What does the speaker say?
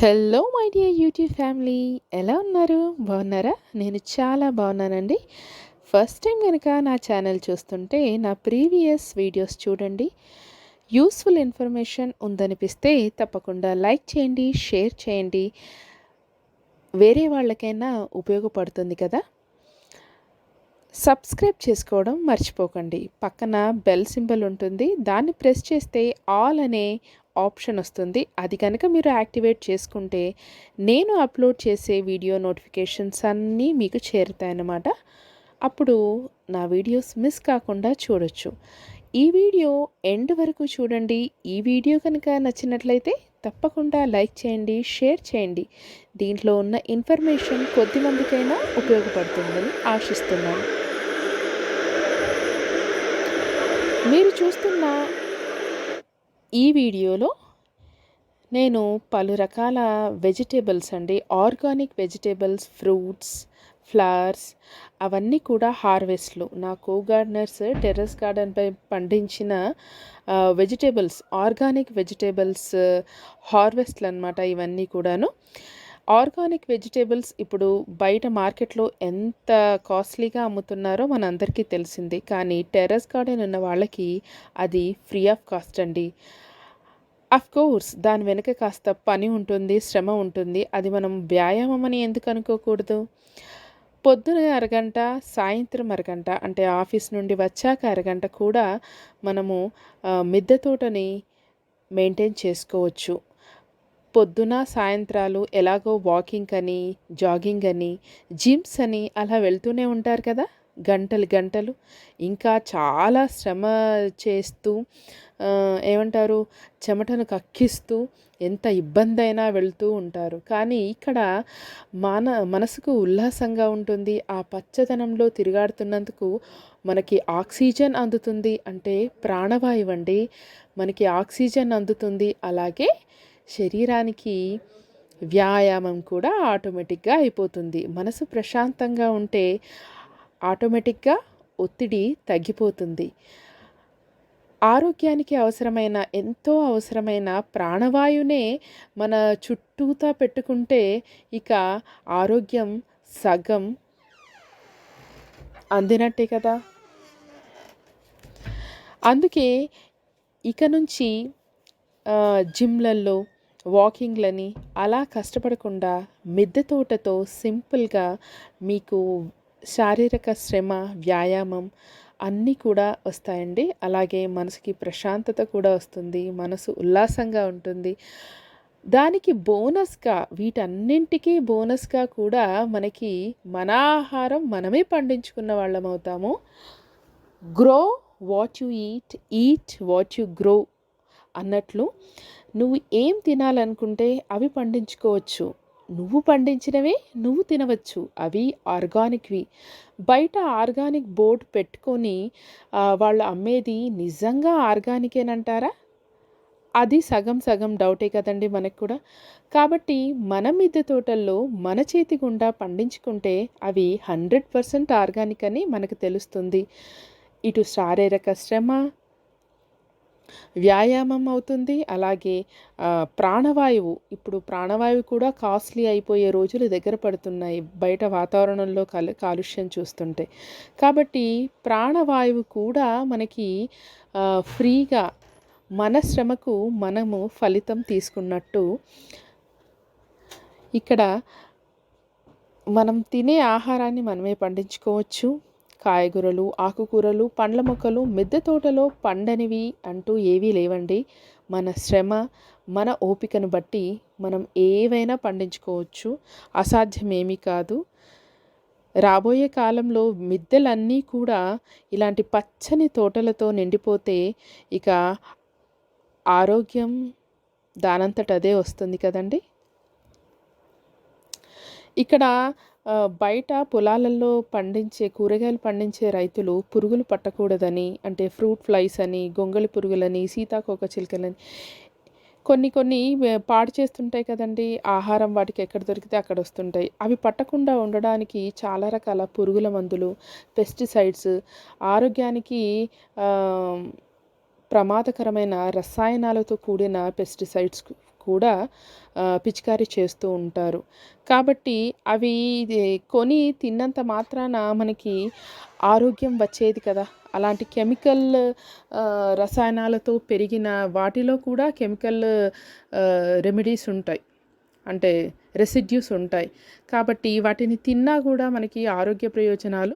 Hello my dear YouTube family ఎలా ఉన్నారు? బాగున్నారా? నేను చాలా బాగున్నానండి. ఫస్ట్ టైం కనుక నా ఛానల్ చూస్తుంటే నా ప్రీవియస్ వీడియోస్ చూడండి. యూస్ఫుల్ ఇన్ఫర్మేషన్ ఉందనిపిస్తే తప్పకుండా లైక్ చేయండి షేర్ చేయండి. వేరే వాళ్ళకైనా ఉపయోగపడుతుంది కదా? సబ్స్క్రైబ్ చేసుకోవడం మర్చిపోకండి. పక్కన బెల్ సింబల్ ఉంటుంది. దాన్ని ప్రెస్ చేస్తే ఆల్ అనే ఆప్షన్ వస్తుంది. అది కనుక మీరు యాక్టివేట్ చేసుకుంటే నేను అప్లోడ్ చేసే వీడియో నోటిఫికేషన్స్ అన్నీ మీకు చేరుతాయన్నమాట. అప్పుడు నా వీడియోస్ మిస్ కాకుండా చూడొచ్చు. ఈ వీడియో ఎండ్ వరకు చూడండి. ఈ వీడియో కనుక నచ్చినట్లయితే తప్పకుండా లైక్ చేయండి షేర్ చేయండి. దీంట్లో ఉన్న ఇన్ఫర్మేషన్ కొద్ది మందికైనా ఉపయోగపడుతుందని ఆశిస్తున్నాను. మీరు చూస్తున్న ఈ వీడియోలో నేను పలు రకాల వెజిటేబుల్స్ అండి ఆర్గానిక్ వెజిటేబుల్స్ ఫ్రూట్స్ ఫ్లవర్స్ అవన్నీ కూడా హార్వెస్ట్లు. నా కో గార్డెనర్స్ టెర్రస్ గార్డెన్పై పండించిన వెజిటేబుల్స్ ఆర్గానిక్ వెజిటేబుల్స్ హార్వెస్ట్లు అనమాట ఇవన్నీ కూడాను. ఆర్గానిక్ వెజిటేబుల్స్ ఇప్పుడు బయట మార్కెట్లో ఎంత కాస్ట్లీగా అమ్ముతున్నారో మనందరికీ తెలిసింది. కానీ టెర్రస్ గార్డెన్ ఉన్న వాళ్ళకి అది ఫ్రీ ఆఫ్ కాస్ట్ అండి. అఫ్ కోర్స్ దాని వెనుక కాస్త పని ఉంటుంది శ్రమ ఉంటుంది. అది మనం వ్యాయామం అని ఎందుకు అనుకోకూడదు? పొద్దున అరగంట సాయంత్రం అరగంట అంటే ఆఫీస్ నుండి వచ్చాక అరగంట కూడా మనము మిద్దె తోటని మెయింటైన్ చేసుకోవచ్చు. పొద్దున సాయంత్రాలు ఎలాగో వాకింగ్ అని జాగింగ్ అని జిమ్స్ అని అలా వెళ్తూనే ఉంటారు కదా గంటలు గంటలు. ఇంకా చాలా శ్రమ చేస్తూ ఏమంటారు చెమటను కక్కిస్తూ ఎంత ఇబ్బంది అయినా వెళ్తూ ఉంటారు. కానీ ఇక్కడ మన మనసుకు ఉల్లాసంగా ఉంటుంది. ఆ పచ్చదనంలో తిరుగాడుతున్నందుకు మనకి ఆక్సిజన్ అందుతుంది. అంటే ప్రాణవాయువు అండి మనకి ఆక్సిజన్ అందుతుంది. అలాగే శరీరానికి వ్యాయామం కూడా ఆటోమేటిక్గా అయిపోతుంది. మనసు ప్రశాంతంగా ఉంటే ఆటోమేటిక్గా ఒత్తిడి తగ్గిపోతుంది. ఆరోగ్యానికి అవసరమైన ఎంతో అవసరమైన ప్రాణవాయువునే మన చుట్టూతా పెట్టుకుంటే ఇక ఆరోగ్యం సగం అందినట్టే కదా. అందుకే ఇక నుంచి జిమ్లల్లో వాకింగ్లని అలా కష్టపడకుండా మిద్దె తోటతో సింపుల్గా మీకు శారీరక శ్రమ వ్యాయామం అన్నీ కూడా వస్తాయండి. అలాగే మనసుకి ప్రశాంతత కూడా వస్తుంది మనసు ఉల్లాసంగా ఉంటుంది. దానికి బోనస్గా వీటన్నింటికీ బోనస్గా కూడా మనకి మన ఆహారం మనమే పండించుకున్న వాళ్ళం అవుతాము grow what you eat eat what you grow అన్నట్లు నువ్వు ఏం తినాలనుకుంటే అవి పండించుకోవచ్చు. నువ్వు పండించినవే నువ్వు తినవచ్చు. అవి ఆర్గానిక్వి బయట ఆర్గానిక్ బోర్డు పెట్టుకొని వాళ్ళు అమ్మేది నిజంగా ఆర్గానికేనంటారా అది సగం సగం డౌటే కదండి మనకు కూడా. కాబట్టి మన మిద్దె తోటల్లో మన చేతి గుండా పండించుకుంటే అవి హండ్రెడ్ పర్సెంట్ ఆర్గానిక్ అని మనకు తెలుస్తుంది. ఇటు శారీరక శ్రమ వ్యాయామం అవుతుంది. అలాగే ప్రాణవాయువు. ఇప్పుడు ప్రాణవాయువు కూడా కాస్ట్లీ అయిపోయే రోజులు దగ్గర పడుతున్నాయి బయట వాతావరణంలో కాలు కాలుష్యం చూస్తుంటే. కాబట్టి ప్రాణవాయువు కూడా మనకి ఫ్రీగా మన శ్రమకు మనము ఫలితం తీసుకున్నట్టు ఇక్కడ మనం తినే ఆహారాన్ని మనమే పండించుకోవచ్చు. కాయగూరలు ఆకుకూరలు పండ్ల మొక్కలు మిద్దె తోటలో పండనివి అంటూ ఏవీ లేవండి. మన శ్రమ మన ఓపికను బట్టి మనం ఏవైనా పండించుకోవచ్చు. అసాధ్యమేమీ కాదు. రాబోయే కాలంలో మిద్దెలన్నీ కూడా ఇలాంటి పచ్చని తోటలతో నిండిపోతే ఇక ఆరోగ్యం దానంతట అదే వస్తుంది కదండి. ఇక్కడ బయట పొలాలలో పండించే కూరగాయలు పండించే రైతులు పురుగులు పట్టకూడదని అంటే ఫ్రూట్ ఫ్లైస్ అని గొంగళి పురుగులని సీతాకోక చిలుకలని కొన్ని కొన్ని పాడు చేస్తుంటాయి కదండి. ఆహారం వాటికి ఎక్కడ దొరికితే అక్కడ వస్తుంటాయి. అవి పట్టకుండా ఉండడానికి చాలా రకాల పురుగుల మందులు పెస్టిసైడ్స్ ఆరోగ్యానికి ప్రమాదకరమైన రసాయనాలతో కూడిన పెస్టిసైడ్స్ కూడా పిచికారీ చేస్తూ ఉంటారు. కాబట్టి అవి కొని తిన్నంత మాత్రాన మనకి ఆరోగ్యం వచ్చేది కదా. అలాంటి కెమికల్ రసాయనాలతో పెరిగిన వాటిలో కూడా కెమికల్ రెమెడీస్ ఉంటాయి. అంటే రెసిడ్యూస్ ఉంటాయి. కాబట్టి వాటిని తిన్నా కూడా మనకి ఆరోగ్య ప్రయోజనాలు